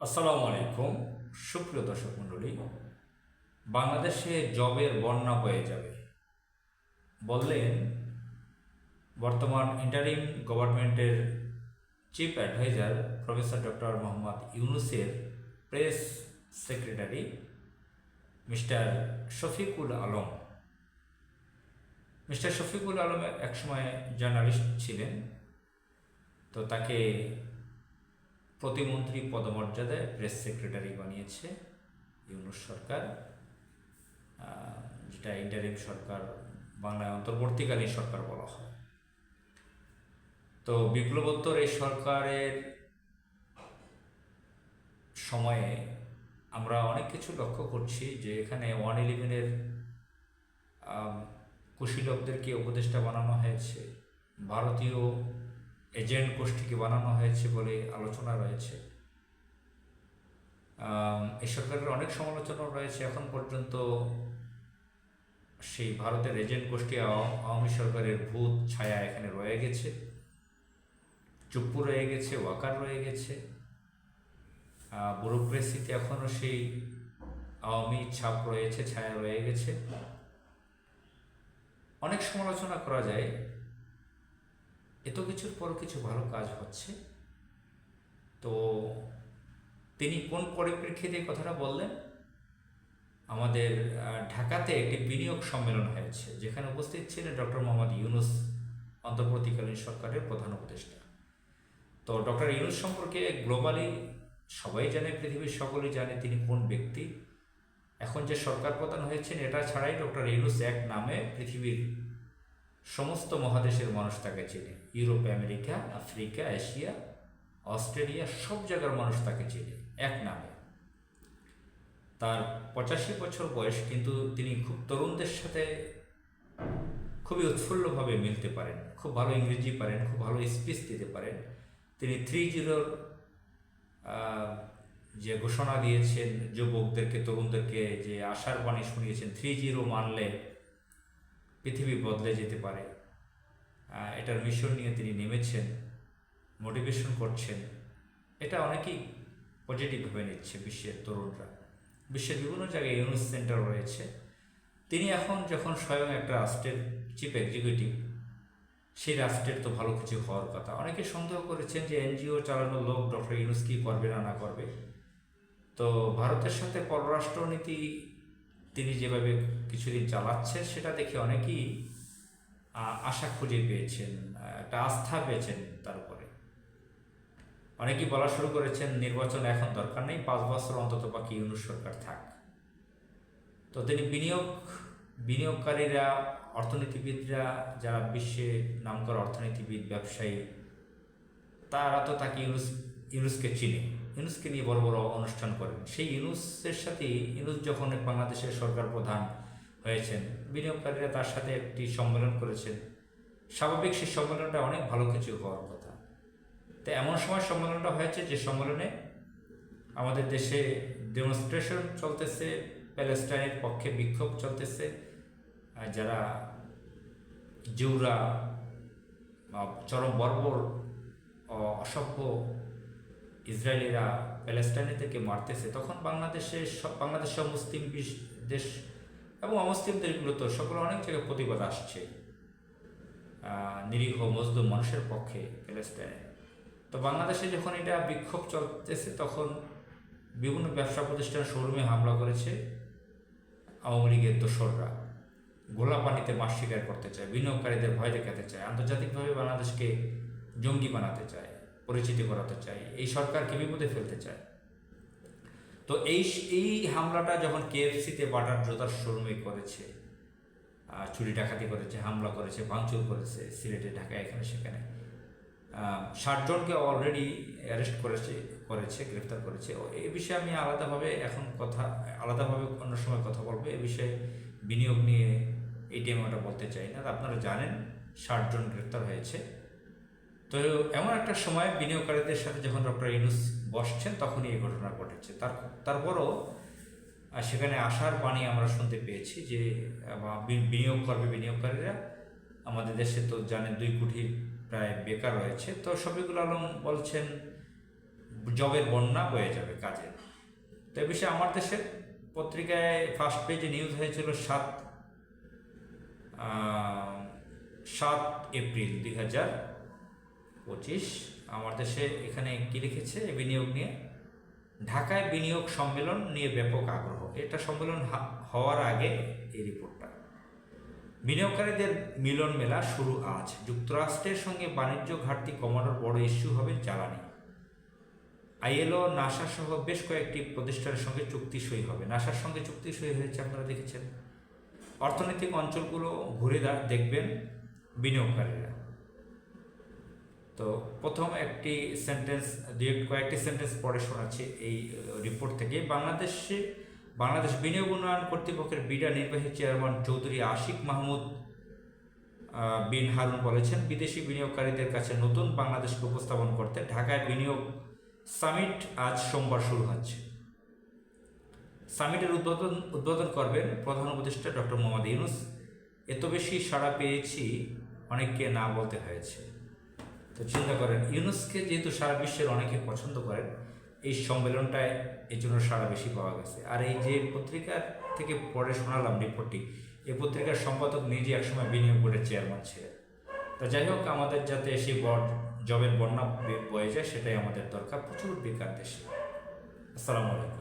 আসসালামু আলাইকুম। সুপ্রিয় দর্শক মণ্ডলী, বাংলাদেশে জবের বন্যা হয়ে যাবে। বললেন বর্তমান ইন্টারিম গভর্নমেন্টের chief adviser professor doctor Mohammad ইউনুসের press secretary mister Shafiqul Alam. Mister Shafiqul Alam একসময় জার্নালিস্ট ছিলেন, তো তাকে প্রতিমন্ত্রী পদমর্যাদায় প্রেস সেক্রেটারি বানিয়েছে ইউনুস সরকার যেটা ইন্টারিম সরকার, বাংলায় অন্তর্বর্তীকালীন সরকার বলা হয়। তো বিপ্লবোত্তর এই সরকারের সময়ে আমরা অনেক কিছু লক্ষ্য করছি যে এখানে ওয়ান ইলেভেনের কুশীলকদেরকে উপদেষ্টা বানানো হয়েছে। ভারতীয় এজেন্ট গোষ্ঠীকে বানানো হয়েছে বলে আলোচনা রয়েছে। এই সরকারের অনেক সমালোচনা রয়েছে। এখন পর্যন্ত সেই ভারতের এজেন্ট গোষ্ঠী আওয়ামী সরকারের ভূত ছায়া এখানে রয়ে গেছে। চুপ্পু রয়ে গেছে, ওয়াকার রয়ে গেছে। ব্যুরোক্রেসিতে এখনও সেই আওয়ামী ছাপ রয়েছে, ছায়া রয়ে গেছে। অনেক সমালোচনা করা যায়। এত কিছুর পর কিছু ভালো কাজ হচ্ছে। তো তিনি কোন পরিপ্রেক্ষিতে কথাটা বললেন? আমাদের ঢাকাতে একটি বিনিয়োগ সম্মেলন হয়েছে, যেখানে উপস্থিত ছিলেন ডক্টর মোহাম্মদ ইউনুস অন্তর্বর্তীকালীন সরকারের প্রধান উপদেষ্টা। তো ডক্টর ইউনুস সম্পর্কে গ্লোবালি সবাই জানে, পৃথিবীর সকলেই জানে তিনি কোন ব্যক্তি। এখন যে সরকার প্রধান হয়েছেন, এটা ছাড়াই ডক্টর ইউনুস এক নামে পৃথিবীর সমস্ত মহাদেশের মানুষ তাকে চেনে। Europe, America, Africa, Asia, Australia, সব জায়গার মানুষ তাকে চেনে, এক নামে। তার পঁচাশি বছর বয়স কিন্তু তিনি খুব তরুণদের সাথে খুবই উৎফুল্লভাবে মিলতে পারেন, খুব ভালো ইংরেজি পারেন, খুব ভালো স্পিচ দিতে পারেন। তিনি থ্রি জিরোর যে ঘোষণা দিয়েছেন যুবকদেরকে, তরুণদেরকে, যে আশার বাণী শুনিয়েছেন থ্রি জিরো মানলে পৃথিবী বদলে যেতে পারে। এটার মিশন নিয়ে তিনি নেমেছেন মোটিভেশন করছেন। এটা অনেকেই পজিটিভভাবে নিচ্ছে বিশ্বের তরুণরা। বিশ্বের বিভিন্ন জায়গায় ইউনুস সেন্টার রয়েছে। তিনি এখন যখন স্বয়ং একটা রাষ্ট্রের চিফ এক্সিকিউটিভ সেই রাষ্ট্রের তো ভালো কিছু হওয়ার কথা। অনেকে সন্দেহ করেছেন যে এনজিও চালানো লোক ডক্টর ইউনুস কি করবে না না করবে? তো ভারতের সাথে পররাষ্ট্রনীতি তিনি যেভাবে কিছুদিন চালাচ্ছেন, সেটা দেখে অনেকেই আশা খুঁজে পেয়েছেন একটা আস্থা পেয়েছেন তার উপরে। অনেকেই বলা শুরু করেছেন, নির্বাচন এখন দরকার নেই, পাঁচ বছর অন্তত বাকি ইউনুস সরকার থাক। তো তিনি বিনিয়োগ, বিনিয়োগকারীরা, অর্থনীতিবিদরা, যারা বিশ্বে নামকরা অর্থনীতিবিদ, ব্যবসায়ী, তারা তো তাকে ইউনুস, ইউনুসকে চিনে। ইউনুসকে নিয়ে বড় বড় অনুষ্ঠান করেন। সেই ইউনুসের সাথে, ইউনুস যখন বাংলাদেশের সরকার প্রধান হয়েছেন, বিনিয়োগকারীরা তার সাথে একটি সম্মেলন করেছেন। স্বাভাবিক সেই সম্মেলনটা অনেক ভালো কিছু হওয়ার কথা। তো এমন সময় সম্মেলনটা হয়েছে যে সম্মেলনে আমাদের দেশে ডেমনস্ট্রেশন চলতেছে প্যালেস্টাইনের পক্ষে বিক্ষোভ চলতেছে। যারা জিউরা চরম বর্বর, অসভ্য ইসরায়েলিরা প্যালেস্টাইনে থেকে মারতেছে, তখন বাংলাদেশে সব বাংলাদেশ মুসলিম দেশ এবং অমুসলিম দেশগুলো তো সকলে অনেক জায়গায় প্রতিবাদ আসছে। নিরীহ মজদুম মানুষের পক্ষে প্যালেস্টাইনে। তো বাংলাদেশে যখন এটা বিক্ষোভ চলতেছে, তখন বিভিন্ন ব্যবসা প্রতিষ্ঠান শোরুমে হামলা করেছে আওয়ামী লীগের দোসররা। গোলা পানিতে মাছ শিকার করতে চায়, বিনিয়োগকারীদের ভয় দেখাতে চায়, আন্তর্জাতিকভাবে বাংলাদেশকে জঙ্গি বানাতে চায়। পরিচিতি করাতে চায় এই সরকার সরকারকে বিপদে ফেলতে চায় তো এই এই হামলাটা যখন কেএফসিতে বাটার জোতার শোরুমে করেছে চুরি ডাকাতি করেছে, হামলা করেছে, ভাঙচুর করেছে, সিলেটে, ঢাকায়, এখানে, সেখানে ষাটজনকে অলরেডি অ্যারেস্ট করেছে করেছে, গ্রেফতার করেছে। এই বিষয়ে আমি আলাদাভাবে এখন কথা, আলাদাভাবে অন্য সময় কথা বলব। এ বিষয়ে বিনিয়োগ নিয়ে এই টাইমে ওটা বলতে চাই না। আপনারা জানেন, ষাট জন গ্রেফতার হয়েছে। তো এমন একটা সময় বিনিয়োগকারীদের সাথে যখন ডক্টর ইউনুস বসছেন, তখনই এই ঘটনা ঘটেছে। তার তারপরও সেখানে আসার বাণী আমরা শুনতে পেয়েছি যে বিনিয়োগ করবে বিনিয়োগকারীরা আমাদের দেশে তো জানেন দুই কোটি প্রায় বেকার রয়েছে। তো শফিকুল আলম বলছেন, জবের বন্যা হয়ে যাবে কাজে। তো এ বিষয়ে আমার দেশের পত্রিকায় ফার্স্ট পেজে নিউজ হয়েছিল সাত সাত এপ্রিল দুই হাজার পঁচিশ। আমার দেশে এখানে কি লিখেছে? বিনিয়োগ নিয়ে। ঢাকায় বিনিয়োগ সম্মেলন নিয়ে ব্যাপক আগ্রহ। এটা সম্মেলন হওয়ার আগে এই রিপোর্টটা। বিনিয়োগকারীদের মিলন মেলা শুরু আজ। যুক্তরাষ্ট্রের সঙ্গে বাণিজ্য ঘাটতি কমানোর বড় ইস্যু হবে জ্বালানি। আইএলও, নাসা সহ বেশ কয়েকটি প্রতিষ্ঠানের সঙ্গে চুক্তি সই হবে। নাসার সঙ্গে চুক্তি সই হয়েছে, আপনারা দেখেছেন। অর্থনৈতিক অঞ্চলগুলো ঘুরে দেখবেন বিনিয়োগকারীরা। তো প্রথম একটি সেন্টেন্স দুই কয়েকটি সেন্টেন্স পরে শোনাচ্ছি এই রিপোর্ট থেকে। বাংলাদেশে, বাংলাদেশ বিনিয়োগ উন্নয়ন কর্তৃপক্ষের বিডা নির্বাহী চেয়ারম্যান চৌধুরী আশিক মাহমুদ বিন হারুন বলেছেন, বিদেশি বিনিয়োগকারীদের কাছে নতুন বাংলাদেশকে উপস্থাপন করতে ঢাকায় বিনিয়োগ সামিট আজ সোমবার শুরু হচ্ছে। সামিটের উদ্বোধন উদ্বোধন করবেন প্রধান উপদেষ্টা ডক্টর মোহাম্মদ ইউনুস। এত বেশি সাড়া পেয়েছি, অনেককে না বলতে হয়েছে। তো চিন্তা করেন, ইউনুসকে যেহেতু সারা বিশ্বের অনেকে পছন্দ করেন, এই সম্মেলনটায় এই জন্য সারা বেশি পাওয়া গেছে। আর এই যে পত্রিকার থেকে পড়ে শোনালাম রিপোর্টটি এই পত্রিকার সম্পাদক নিজে একসময় বিনিয়োগ বোর্ডের চেয়ারম্যান ছিলেন। তো যাই হোক, আমাদের যাতে সেই বড জবের বন্যা বয়ে যায়, সেটাই আমাদের দরকার। প্রচুর বেকার দেশে। আসসালামু আলাইকুম।